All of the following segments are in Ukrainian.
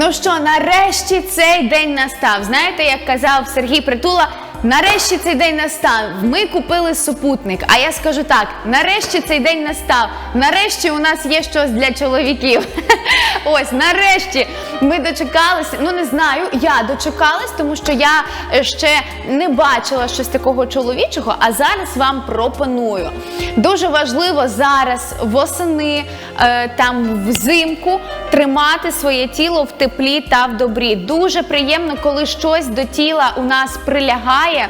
Ну що, нарешті цей день настав. Знаєте, як казав Сергій Притула, нарешті цей день настав. Ми купили супутник. А я скажу так: нарешті цей день настав. Нарешті у нас є щось для чоловіків. Ось, нарешті ми дочекалися. Ну не знаю, я дочекалась, тому що я е, ще не бачила щось такого чоловічого, а зараз вам пропоную. Дуже важливо зараз восени, е, там взимку тримати своє тіло в теплі та в добрі. Дуже приємно, коли щось до тіла у нас прилягає.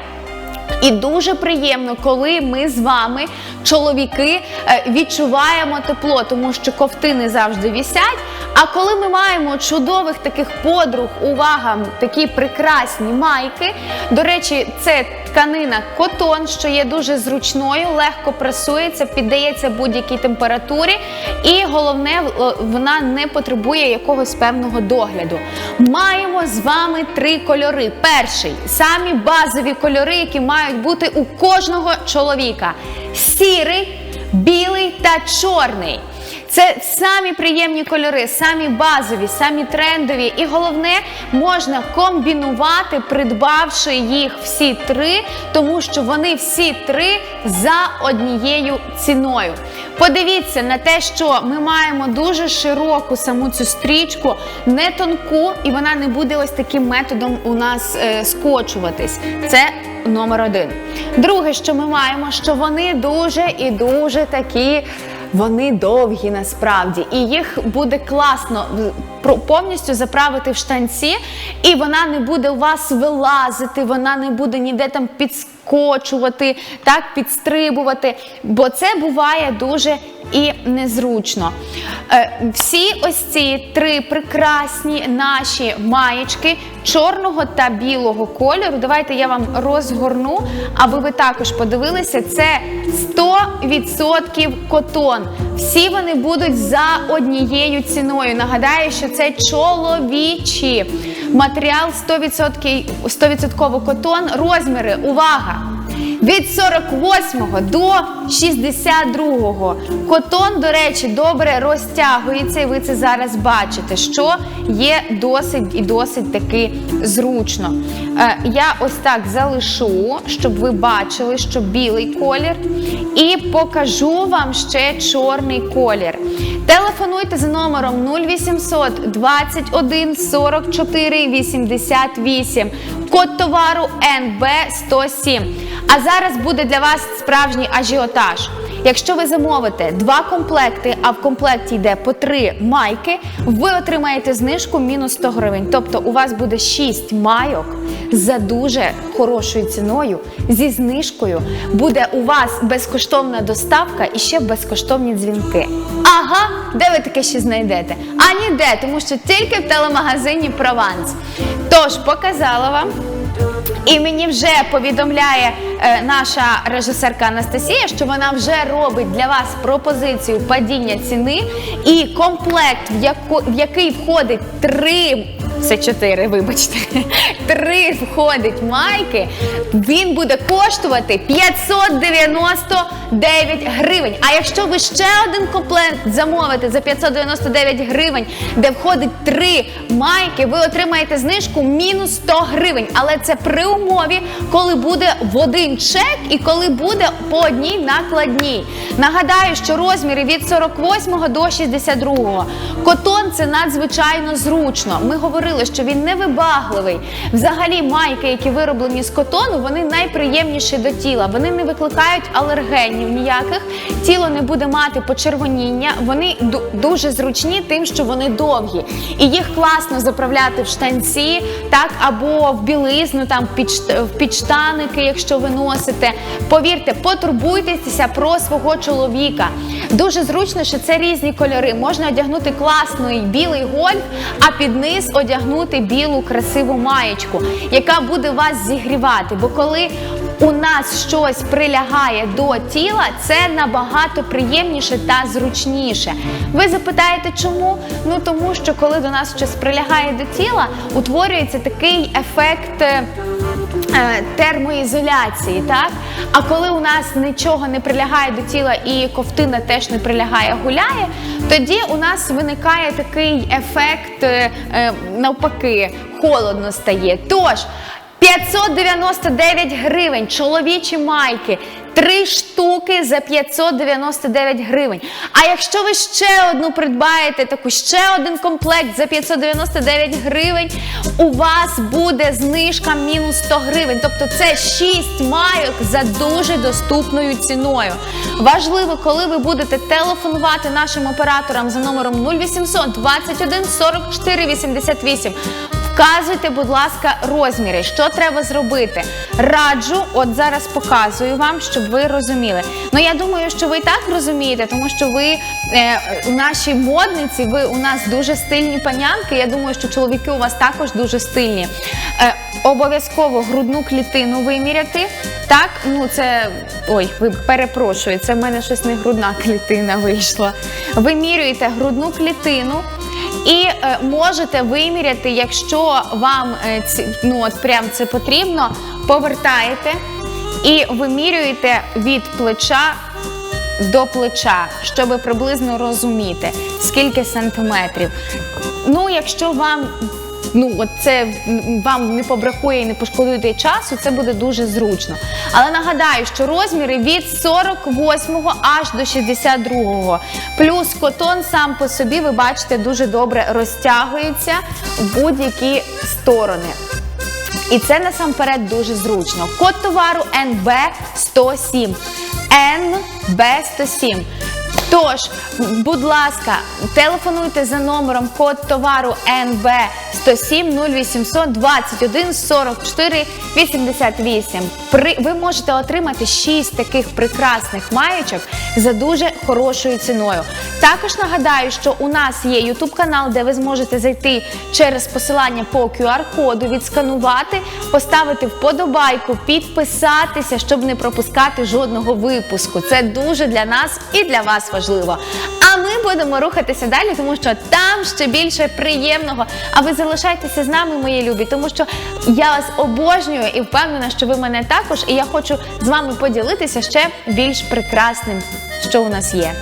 І дуже приємно, коли ми з вами, чоловіки, е, відчуваємо тепло, тому що ковтини завжди вісять. А коли ми маємо чудових таких подруг, увага, такі прекрасні майки. До речі, це тканина котон, що є дуже зручною, легко пресується, піддається будь-якій температурі, і головне, вона не потребує якогось певного догляду. Маємо з вами три кольори. Перший самі базові кольори, які мають бути у кожного чоловіка: сірий, білий та чорний. Це самі приємні кольори, самі базові, самі трендові. І головне, можна комбінувати, придбавши їх всі три, тому що вони всі три за однією ціною. Подивіться на те, що ми маємо дуже широку саму цю стрічку, не тонку, і вона не буде ось таким методом у нас е, скочуватись. Це номер один. Друге, що ми маємо, що вони дуже і дуже такі. Вони довгі насправді, і їх буде класно повністю заправити в штанці, і вона не буде у вас вилазити, вона не буде ніде там підскочувати, так підстрибувати, бо це буває дуже і незручно. Е, всі ось ці три прекрасні наші маєчки чорного та білого кольору. Давайте я вам розгорну, аби ви також подивилися. Це 100% котон. Всі вони будуть за однією ціною. Нагадаю, що це чоловічі. Матеріал 100%, 100% котон. Розміри. Увага! Від 48 до 62. Котон, до речі, добре розтягується, і ви це зараз бачите, що є досить і досить таки зручно. Е, я ось так залишу, щоб ви бачили, що білий колір, і покажу вам ще чорний колір. Телефонуйте за номером 0800 21 44 88. Код товару НБ 107. А зараз буде для вас справжній ажіотаж. Якщо ви замовите два комплекти, а в комплекті йде по три майки, ви отримаєте знижку мінус 100 гривень. Тобто у вас буде 6 майок за дуже хорошою ціною, зі знижкою. Буде у вас безкоштовна доставка і ще безкоштовні дзвінки. Ага, де ви таке ще знайдете? А ніде, тому що тільки в телемагазині Прованс. Тож показала вам. І мені вже повідомляє е, наша режисерка Анастасія, що вона вже робить для вас пропозицію падіння ціни і комплект, в, яко, в який входить три. Це чотири, вибачте. Три входить майки. Він буде коштувати 599 гривень. А якщо ви ще один комплект замовите за 599 гривень, де входить три майки, ви отримаєте знижку мінус 100 гривень. Але це при умові, коли буде в один чек і коли буде по одній накладній. Нагадаю, що розміри від 48 до 62. Котон це надзвичайно зручно. Ми говорили, що він невибагливий. Взагалі, майки, які вироблені з котону, вони найприємніші до тіла. Вони не викликають алергенів ніяких. Тіло не буде мати почервоніння. Вони дуже зручні, тим, що вони довгі. І їх класно заправляти в штанці, так або в білизну, там під в підштаники, якщо ви носите. Повірте, потурбуйтеся про свого чоловіка. Дуже зручно, що це різні кольори. Можна одягнути класний білий гольф, а під низ одягнути білу красиву маєчку, яка буде вас зігрівати. Бо коли у нас щось прилягає до тіла, це набагато приємніше та зручніше. Ви запитаєте, чому? Ну тому що коли до нас щось прилягає до тіла, утворюється такий ефект. Е, термоізоляції, так? А коли у нас нічого не прилягає до тіла і ковтина теж не прилягає, гуляє, тоді у нас виникає такий ефект е, е, навпаки, холодно стає. Тож 599 гривень, чоловічі майки, три штуки за 599 гривень. А якщо ви ще одну придбаєте, таку ще один комплект за 599 гривень, у вас буде знижка мінус 100 гривень. Тобто це 6 майок за дуже доступною ціною. Важливо, коли ви будете телефонувати нашим операторам за номером 0800 21 44 88. Вказуйте, будь ласка, розміри, що треба зробити. Раджу, от зараз показую вам, щоб ви розуміли. Ну я думаю, що ви і так розумієте, тому що ви е, наші модниці, ви у нас дуже стильні панянки. Я думаю, що чоловіки у вас також дуже стильні. Е, обов'язково грудну клітину виміряти. Так, ну це ой, ви перепрошую, це в мене щось не грудна клітина вийшла. Вимірюєте грудну клітину. І е, можете виміряти, якщо вам е, ці, ну от прям це потрібно, повертаєте і вимірюєте від плеча до плеча, щоб приблизно розуміти, скільки сантиметрів. Ну, якщо вам ну от це вам не побракує і не пошкодуєте часу, це буде дуже зручно. Але нагадаю, що розміри від 48 аж до 62. Плюс котон сам по собі, ви бачите, дуже добре розтягується в будь-які сторони. І це насамперед дуже зручно. Код товару NB 107. NB 107. Тож, будь ласка, телефонуйте за номером код товару НБ 107 0800 21 44 88. При, ви можете отримати 6 таких прекрасних маєчок за дуже хорошою ціною. Також нагадаю, що у нас є YouTube канал, де ви зможете зайти через посилання по QR-коду, відсканувати, поставити вподобайку, підписатися, щоб не пропускати жодного випуску. Це дуже для нас і для вас важливо. А ми будемо рухатися далі, тому що там ще більше приємного. А ви залишайтеся з нами, мої любі, тому що я вас обожнюю і впевнена, що ви мене також. І я хочу з вами поділитися ще більш прекрасним, що у нас є.